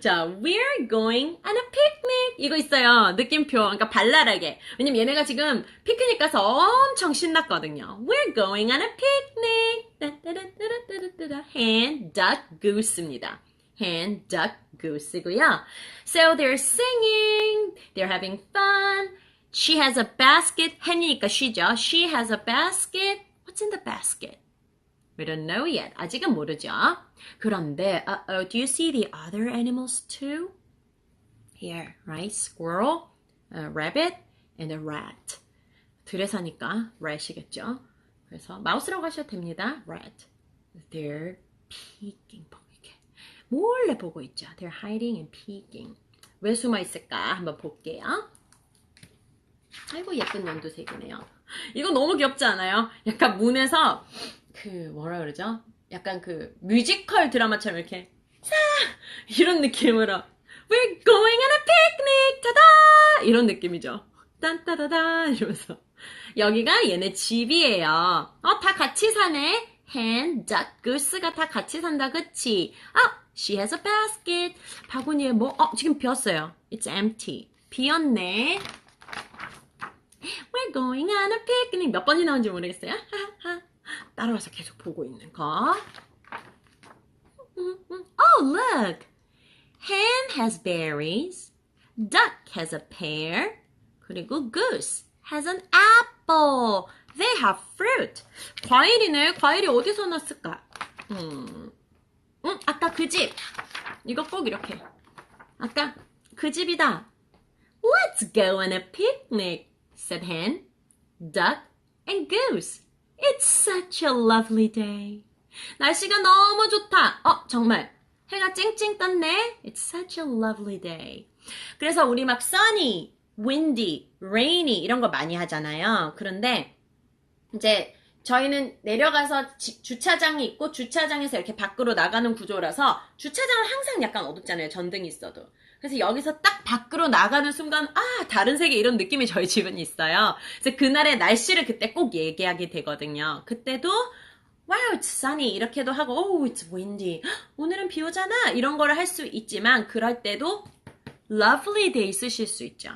자, we're going on a picnic. 이거 있어요. 느낌표. 그러니까 발랄하게. 왜냐면 얘네가 지금 피크닉 가서 엄청 신났거든요. We're going on a picnic. 따따라따라따라따라. hen, duck, goose입니다. hen, duck, goose고요. So they're singing. They're having fun. She has a basket. hen이니까 she죠. She has a basket. What's in the basket? We don't know yet. 아직은 모르죠. 그런데, uh-oh, do you see the other animals too? Here, right? Squirrel, a rabbit, and a rat. 들에 사니까 rat이겠죠. 그래서 마우스라고 하셔도 됩니다. rat. They're peeking. 이렇게 몰래 보고 있죠. They're hiding and peeking. 왜 숨어 있을까? 한번 볼게요. 아이고 예쁜 연두색이네요. 이거 너무 귀엽지 않아요? 약간 문에서 그 뭐라 그러죠? 약간 그 뮤지컬 드라마처럼 이렇게 사 이런 느낌으로 We're going on a picnic! 타다! 이런 느낌이죠. 딴따다다 이러면서 여기가 얘네 집이에요. 어, 다 같이 사네. hen, duck, goose가 다 같이 산다, 그치? 아, she has a basket. 바구니에 뭐, 어, 지금 비었어요. It's empty. 비었네. We're going on a picnic. 몇 번이 나온지 모르겠어요. 따라와서 계속 보고 있는 거. Oh, look. Hen has berries. Duck has a pear. 그리고 goose has an apple. They have fruit. 과일이네. 과일이 어디서 났을까? 음, 음 아까 그 집. 이거 꼭 이렇게. 아까 그 집이다. Let's go on a picnic, said hen, duck, and goose. It's such a lovely day. 날씨가 너무 좋다. 어, 정말. 해가 쨍쨍 떴네. It's such a lovely day. 그래서 우리 막 sunny, windy, rainy 이런 거 많이 하잖아요. 그런데 이제 저희는 내려가서 지- 주차장이 있고 주차장에서 이렇게 밖으로 나가는 구조라서 주차장은 항상 약간 어둡잖아요. 전등이 있어도. 그래서 여기서 딱 밖으로 나가는 순간 아 다른 세계 이런 느낌이 저희 집은 있어요. 그래서 그날의 날씨를 그때 꼭 얘기하게 되거든요. 그때도 wow it's sunny 이렇게도 하고 oh it's windy 오늘은 비 오잖아 이런 거를 할 수 있지만 그럴 때도 lovely day 쓰실 수 있죠.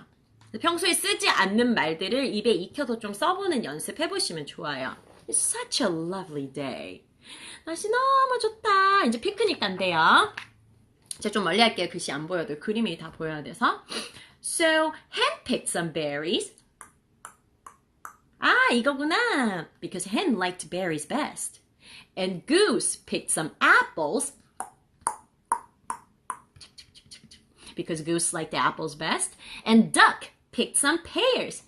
평소에 쓰지 않는 말들을 입에 익혀서 좀 써보는 연습 해보시면 좋아요. It's such a lovely day. 날씨 너무 좋다. 이제 피크닉 간대요. 제가 좀 멀리 할게요. 글씨 안 보여도 그림이 다 보여야 돼서. So, hen picked some berries. 아, 이거구나. Because hen liked berries best. And goose picked some apples. Because goose liked apples best. And duck picked some pears.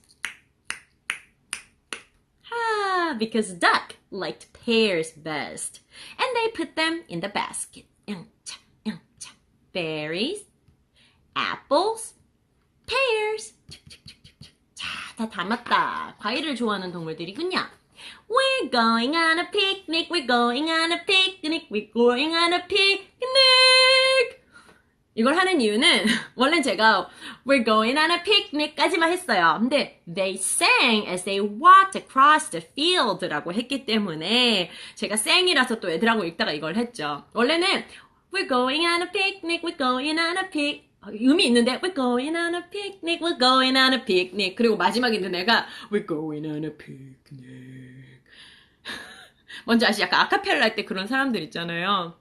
Ah, because duck liked pears best. And they put them in the basket. Berries, apples, pears. 자, 다 담았다. 과일을 좋아하는 동물들이군요. We're going on a picnic. We're going on a picnic. We're going on a picnic. 이걸 하는 이유는 원래 제가 We're going on a picnic까지만 했어요. 근데 they sang as they walked across the field라고 했기 때문에 제가 쌩이라서 또 애들하고 읽다가 이걸 했죠. 원래는 We're going on a picnic. We're going on a pic. 음이 있는데 We're going on a picnic. We're going on a picnic. 그리고 마지막에 있는 애가 We're going on a picnic. 뭔지 아시? 약간 아카펠라 할 때 그런 사람들 있잖아요.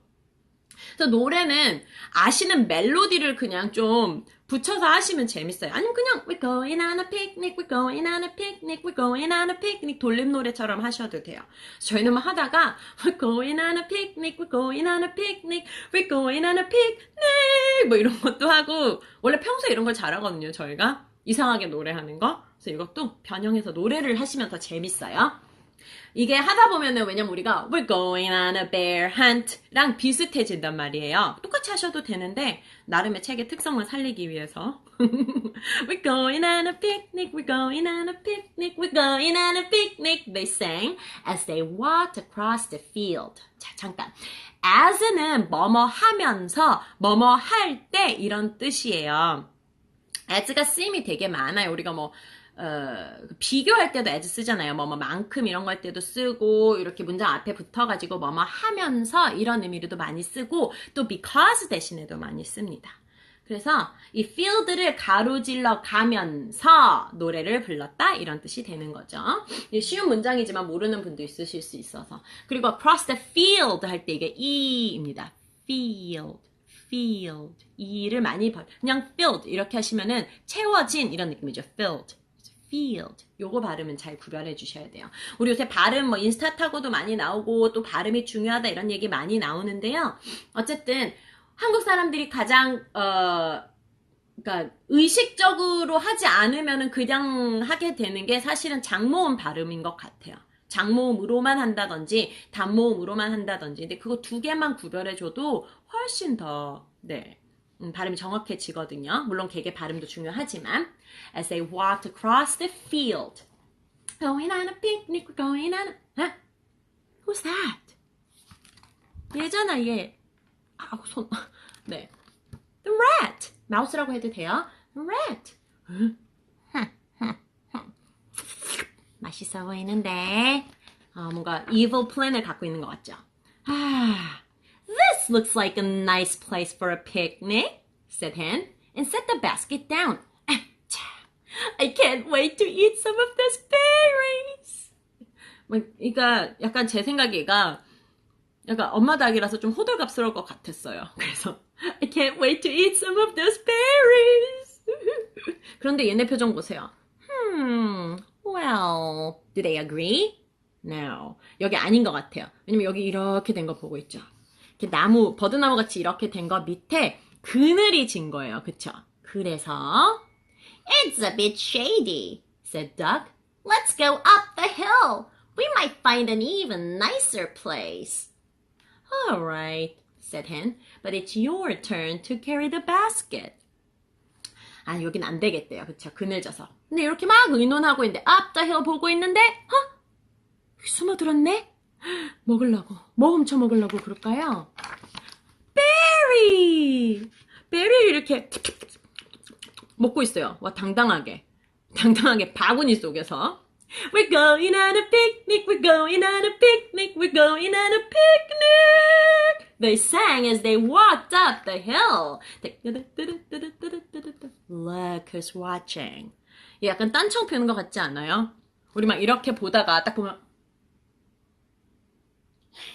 그래서 노래는 아시는 멜로디를 그냥 좀 붙여서 하시면 재밌어요. 아니면 그냥 We're going on a picnic, we're going on a picnic, we're going on a picnic 돌림 노래처럼 하셔도 돼요. 저희는 막 하다가 We're going on a picnic, we're going on a picnic, we're going on a picnic 뭐 이런 것도 하고 원래 평소에 이런 걸 잘하거든요. 저희가 이상하게 노래하는 거. 그래서 이것도 변형해서 노래를 하시면 더 재밌어요. 이게 하다 보면은 왜냐면 우리가 we're going on a bear hunt랑 비슷해진단 말이에요. 똑같이 하셔도 되는데 나름의 책의 특성을 살리기 위해서 we're going on a picnic, we're going on a picnic, we're going on a picnic they sang as they walked across the field. 자 잠깐 as는 뭐뭐 하면서 뭐뭐 할 때 이런 뜻이에요. as가 쓰임이 되게 많아요. 우리가 뭐 어, 그 비교할 때도 as 쓰잖아요. 뭐, 뭐, 만큼 이런 거 할 때도 쓰고, 이렇게 문장 앞에 붙어가지고 뭐, 뭐 하면서 이런 의미로도 많이 쓰고, 또 because 대신에도 많이 씁니다. 그래서 이 field를 가로질러 가면서 노래를 불렀다 이런 뜻이 되는 거죠. 쉬운 문장이지만 모르는 분도 있으실 수 있어서. 그리고 across the field 할 때 이게 e입니다. field, field. 이를 많이 벌. 그냥 filled 이렇게 하시면은 채워진 이런 느낌이죠. filled. Field. 요거 발음은 잘 구별해 주셔야 돼요. 우리 요새 발음 뭐 인스타 타고도 많이 나오고 또 발음이 중요하다 이런 얘기 많이 나오는데요. 어쨌든 한국 사람들이 가장 어 그러니까 의식적으로 하지 않으면은 그냥 하게 되는 게 사실은 장모음 발음인 것 같아요. 장모음으로만 한다든지 단모음으로만 한다든지 근데 그거 두 개만 구별해줘도 훨씬 더 네. 음, 발음이 정확해지거든요. 물론 개개 발음도 중요하지만 as they walked across the field going on a picnic we're going on a huh? Who's that? 얘잖아 얘 아우 손. 네. The rat. 마우스라고 해도 돼요. rat. 맛있어 보이는데. 아, 뭔가 evil plan을 갖고 있는 것 같죠? 아, this looks like a nice place for a picnic, said Hen, and set the basket down. I can't wait to eat some of those berries. 뭐, 그러니까 약간 제 생각에 얘가 약간 엄마 닭이라서 좀 호들갑스러울 것 같았어요. 그래서 I can't wait to eat some of those berries. 그런데 얘네 표정 보세요. Hmm, well, do they agree? No. 여기 아닌 것 같아요. 왜냐면 여기 이렇게 된 거 보고 있죠. 이렇게 나무, 버드나무 같이 이렇게 된 거 밑에 그늘이 진 거예요. 그쵸? 그래서 It's a bit shady, said Duck. Let's go up the hill. We might find an even nicer place. All right, said Hen, but it's your turn to carry the basket. 아, 여긴 안 되겠대요. 그쵸? 그늘져서. 근데 이렇게 막 의논하고 있는데, up the hill 보고 있는데, 어? 숨어들었네? 먹으려고. 뭐 훔쳐 먹으려고 그럴까요? 베리! 베리 이렇게 먹고 있어요. 와, 당당하게. 당당하게 바구니 속에서. We're going on a picnic, we're going on a picnic, we're going on a picnic. They sang as they walked up the hill. Look who's watching. 얘 약간 딴청 피우는 것 같지 않아요? 우리 막 이렇게 보다가 딱 보면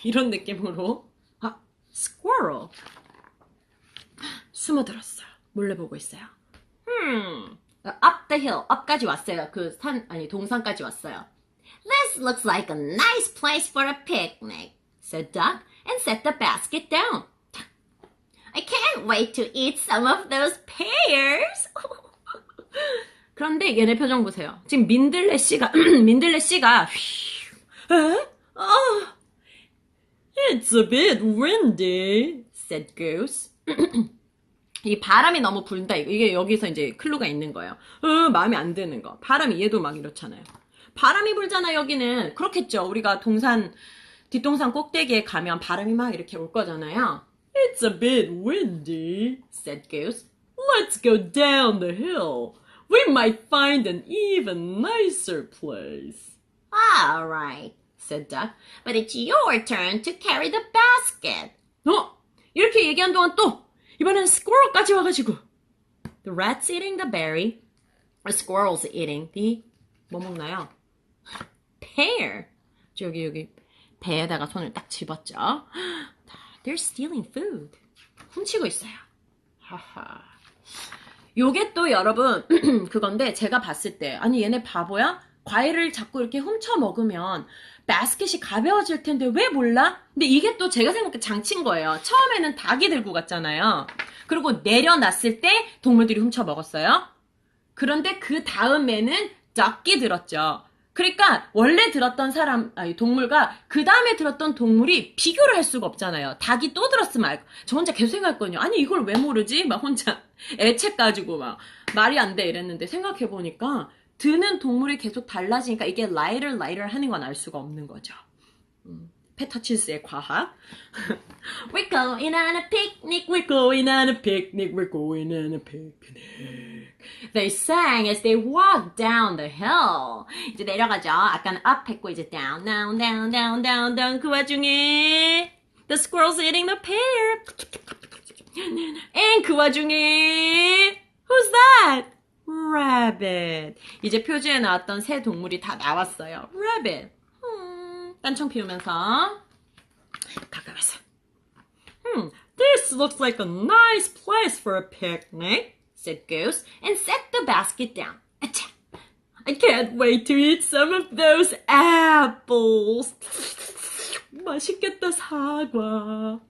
이런 느낌으로 아, squirrel. 숨어들었어요. 몰래 보고 있어요. Hmm. up the hill, up까지 왔어요. 그 산, 아니, 동산까지 왔어요. This looks like a nice place for a picnic, said Duck, and set the basket down. I can't wait to eat some of those pears. 그런데 얘네 표정 보세요. 지금 민들레 씨가, 민들레 씨가, 에? 어, It's a bit windy, said Goose. 이 바람이 너무 불다. 이게 여기서 이제 클루가 있는 거예요. 어, 마음에 안 드는 거. 바람이 얘도 막 이렇잖아요. 바람이 불잖아 여기는. 그렇겠죠. 우리가 동산 뒷동산 꼭대기에 가면 바람이 막 이렇게 올 거잖아요. It's a bit windy, said Goose. Let's go down the hill. We might find an even nicer place. All right, said Duck. But it's your turn to carry the basket. 어? 이렇게 얘기한 동안 또 이번엔 squirrel까지 와가지고 The rat's eating the berry. The squirrel's eating the 뭐 먹나요? pear. 여기 여기 배에다가 손을 딱 집었죠. They're stealing food. 훔치고 있어요. 하하. 요게 또 여러분 그건데 제가 봤을 때 아니 얘네 바보야? 과일을 자꾸 이렇게 훔쳐 먹으면 바스켓이 가벼워질 텐데 왜 몰라? 근데 이게 또 제가 생각해 장치인 거예요. 처음에는 닭이 들고 갔잖아요. 그리고 내려놨을 때 동물들이 훔쳐 먹었어요. 그런데 그 다음에는 닭이 들었죠. 그러니까 원래 들었던 사람 아니 동물과 그 다음에 들었던 동물이 비교를 할 수가 없잖아요. 닭이 또 들었으면 알고 저 혼자 계속 생각했거든요. 아니 이걸 왜 모르지? 막 혼자 애책 가지고 막 말이 안 돼 이랬는데 생각해 보니까 드는 동물이 계속 달라지니까 이게 라이를 라이를 하는 건 알 수가 없는 거죠. 음. 페터친스의 과학. we're going on a picnic, we're going on a picnic, we're going on a picnic. They sang as they walked down the hill. 이제 내려가죠. 아까는 up 했고 이제 down, down, down, down, down, down. 그 와중에 the squirrel's eating the pear. And 그 와중에 who's that? Rabbit. 이제 표지에 나왔던 새 동물이 다 나왔어요. Rabbit. 음, 딴청 피우면서 가까워서. Hmm, this looks like a nice place for a picnic, said Goose, and set the basket down. Acha. I can't wait to eat some of those apples. 맛있겠다, 사과.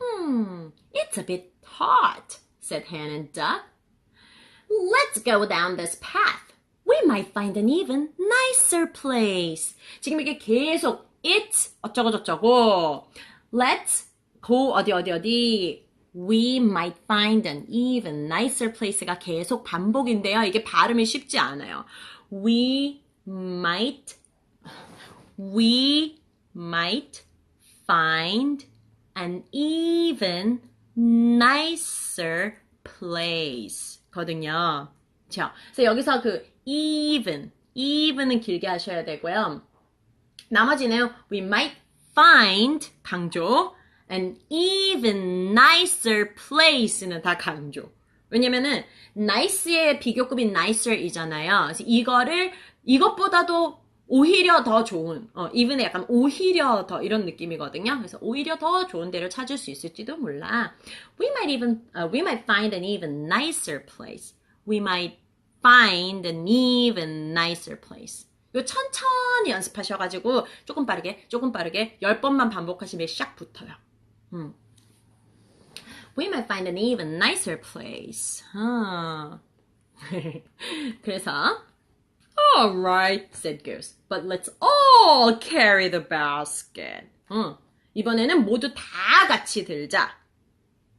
Hmm, it's a bit hot, said Hen and Duck. Let's go down this path. We might find an even nicer place. 지금 이게 계속 it 어쩌고 저쩌고. Let's go 어디 어디 어디. We might find an even nicer place가 계속 반복인데요. 이게 발음이 쉽지 않아요. We might we might find an even nicer place 거든요. 자, 그래서 여기서 그 even, even은 길게 하셔야 되고요. 나머지는 we might find 강조, an even nicer place는 다 강조. 왜냐면은 nice의 비교급이 nicer이잖아요. 그래서 이거를 이것보다도 오히려 더 좋은, 어, even의 약간 오히려 더 이런 느낌이거든요. 그래서 오히려 더 좋은 데를 찾을 수 있을지도 몰라. We might even, uh, we might find an even nicer place. We might find an even nicer place. 이거 천천히 연습하셔가지고 조금 빠르게, 조금 빠르게 열 번만 반복하시면 샥 붙어요. 음. We might find an even nicer place. 어. 그래서 All right, said Goose. But let's all carry the basket. 어, 이번에는 모두 다 같이 들자.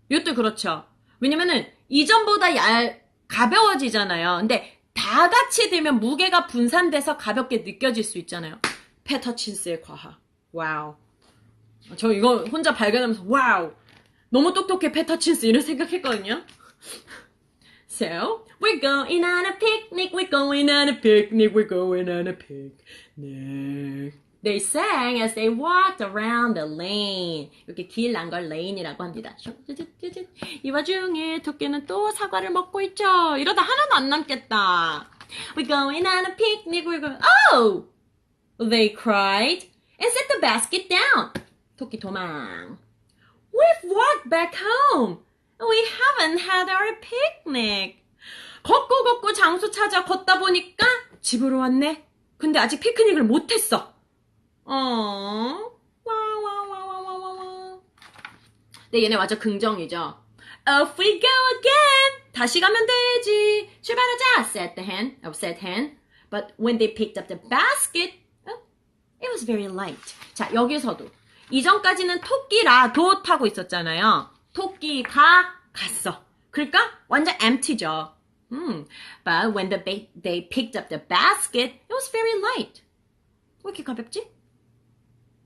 이것도 그렇죠. 왜냐면은 이전보다 얇, 가벼워지잖아요. 근데 다 같이 들면 무게가 분산돼서 가볍게 느껴질 수 있잖아요. 페터친스의 과학. 와우. 저 이거 혼자 발견하면서 와우. 너무 똑똑해 페터친스 이런 생각했거든요. So, we're going on a picnic, we're going on a picnic, we're going on a picnic. They sang as they walked around the lane. 이렇게 길 난 걸 lane이라고 합니다. 이 와중에 토끼는 또 사과를 먹고 있죠. 이러다 하나도 안 남겠다. We're going on a picnic, we're going, oh! They cried and set the basket down. 토끼 도망. We've walked back home. We haven't had our picnic. 걷고 걷고 장소 찾아 걷다 보니까 집으로 왔네. 근데 아직 피크닉을 못했어. 어. 근데 얘네 완전 긍정이죠. Off we go again. 다시 가면 되지. 출발하자. said the hen. Oh, said hen. But when they picked up the basket, oh, it was very light. 자, 여기서도 이전까지는 토끼라 돛하고 있었잖아요. 토끼가 갔어. 그러니까 완전 empty죠. 음, but when the ba- they picked up the basket, it was very light. 왜 이렇게 가볍지?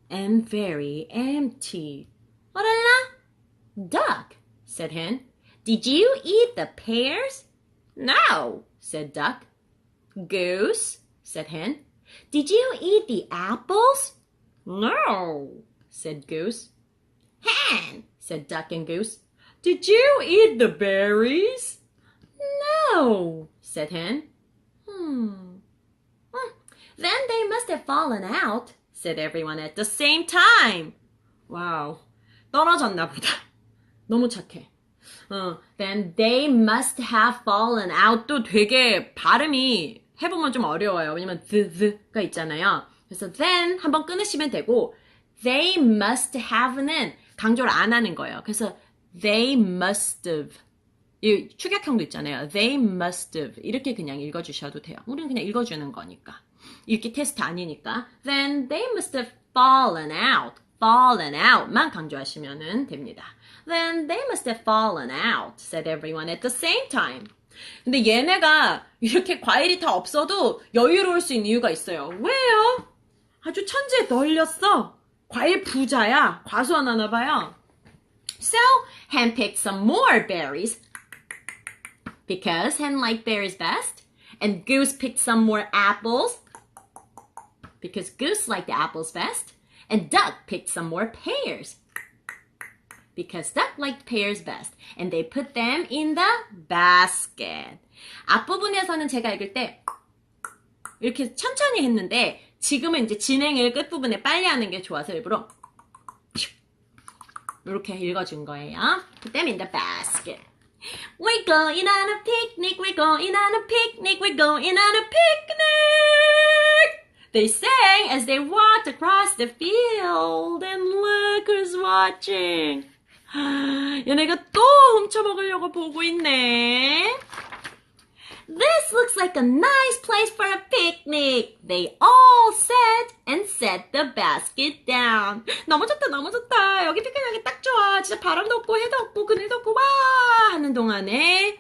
And very empty. 어랄라? Duck, said Hen. Did you eat the pears? No, said Duck. Goose, said Hen. Did you eat the apples? No, said Goose. Hen, said Duck and Goose. Did you eat the berries? No, said Hen. Hmm. Hmm. Then they must have fallen out, said everyone at the same time. 와우. 떨어졌나 보다. 너무 착해. 어, then they must have fallen out도 되게 발음이 해보면 좀 어려워요. 왜냐면 the, the가 있잖아요. 그래서 then 한번 끊으시면 되고 they must have는 강조를 안 하는 거예요. 그래서 they must have 이 축약형도 있잖아요. They must have 이렇게 그냥 읽어주셔도 돼요. 우리는 그냥 읽어주는 거니까. 읽기 테스트 아니니까. Then they must have fallen out. fallen out만 강조하시면 됩니다. Then they must have fallen out, said everyone at the same time. 근데 얘네가 이렇게 과일이 다 없어도 여유로울 수 있는 이유가 있어요. 왜요? 아주 천재에 널렸어. 과일 부자야. 과수원하나 봐요. So, Hen picked some more berries because Hen liked berries best. And Goose picked some more apples because Goose liked the apples best. And Duck picked some more pears because Duck liked pears best. And they put them in the basket. 앞부분에서는 제가 읽을 때 이렇게 천천히 했는데 지금은 이제 진행을 끝부분에 빨리 하는 게 좋아서 일부러 이렇게 읽어준 거예요. Them in the basket. We're going on a picnic, we're going on a picnic, we're going on a picnic! They sang as they walked across the field, and look who's watching. 얘네가 또 훔쳐먹으려고 보고 있네. This looks like a nice place for a picnic. They all said and set the basket down. 너무 좋다, 너무 좋다. 여기 피크닉이 딱 좋아. 진짜 바람도 없고 해도 없고 그늘도 없고 와 하는 동안에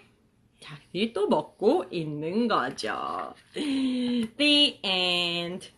자기들이 또 먹고 있는 거죠. The end.